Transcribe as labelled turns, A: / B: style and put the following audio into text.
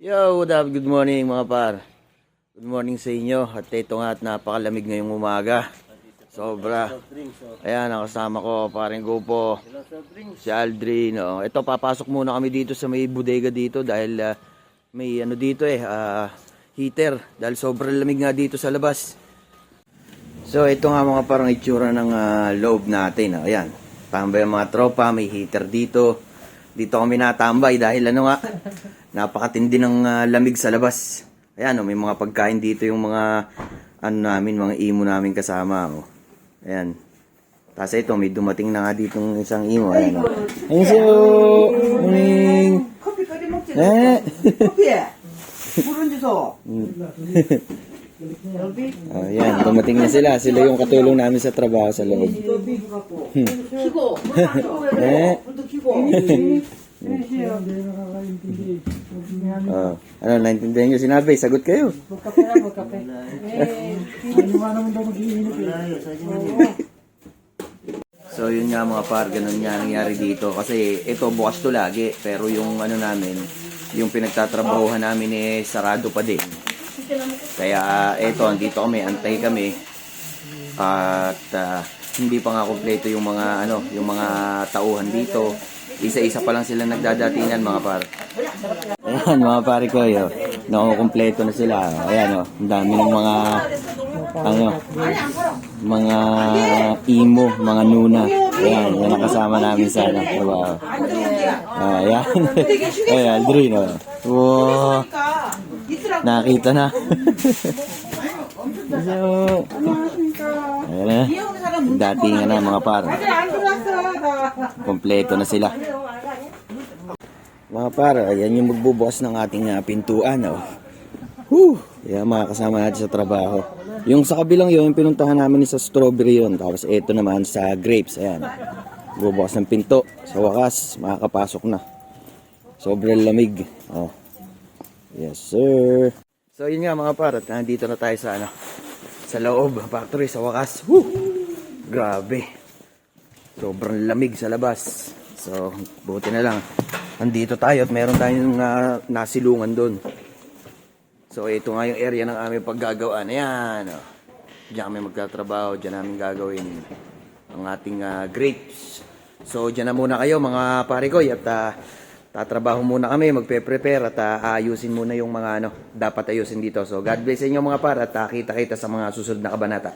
A: Yo, what up? Good morning mga par. Good morning sa inyo. At ito nga at napakalamig ngayong umaga. Sobra. Ayan, ang kasama ko, paring Gupo. Si Aldrin. Oh. Ito, papasok muna kami dito sa may bodega dito dahil ah, may ano dito eh, ah, heater. Dahil sobrang lamig nga dito sa labas. So, ito nga mga parang itsura ng ah, loob natin. Oh. Ayan, tambay mga tropa, may heater dito Dito kami natambay dahil ano nga, napakatindi ng ah, lamig sa labas. Ayan, oh, may mga pagkain dito yung mga ano namin, mga imo namin kasama. Oh. Ayan. Tapos ito, may dumating na nga dito isang imo. Ayan, oh. Ayan siya, oh. Morning.
B: 커피 끓여 먹지.
A: Eh.
B: 커피. 물은 주소.
A: Oh, yan, dumating na sila. Sila yung katulong namin sa trabaho sa loob. eh? oh, ano, naintindihan nyo sinabi? Sagot kayo. So yun nga mga par, ganun nga nangyari dito. Kasi ito bukas to lagi, pero yung ano namin, yung pinagtatrabahuhan namin eh sarado pa din. Kaya eto, andito kami, antay kami. At ah, hindi pa nga kompleto yung mga ano, yung mga tauhan dito. Isa-isa pa lang sila nagdadatingan mga par. Ayan mga pare ko, yo. Nakukompleto na sila. Ayan oh, ang dami ng mga ano, mga imo, mga nuna. Ayan, yan ang namin sa ano. Ah, ayan. Ayan, Aldrin, oh. Wow. Nakita na. so, ayan na. Dati na mga par. Kompleto na sila. Mga par, ayan yung magbubukas ng ating uh, pintuan. Oh. Whew! Ayan mga kasama natin sa trabaho. Yung sa kabilang yun, pinuntahan namin sa strawberry yun. Tapos ito naman sa grapes. Ayan. Bubukas ng pinto. Sa wakas, makakapasok na. Sobrang lamig. Oh. Yes, sir. So yun nga mga para, nandito na tayo sa ano, sa loob, factory, sa wakas. Woo! Grabe. Sobrang lamig sa labas. So, buti na lang. Nandito tayo at meron tayong uh, nasilungan doon. So, ito nga yung area ng aming paggagawaan. Ayan. Oh. Diyan kami magtatrabaho. Diyan namin gagawin ang ating ah, grapes. So, diyan na muna kayo mga pare ko. At ah, tatrabaho muna kami. Magpe-prepare at ah, ayusin muna yung mga ano, dapat ayusin dito. So, God bless sa inyo mga pare at ah, kita-kita sa mga susunod na kabanata.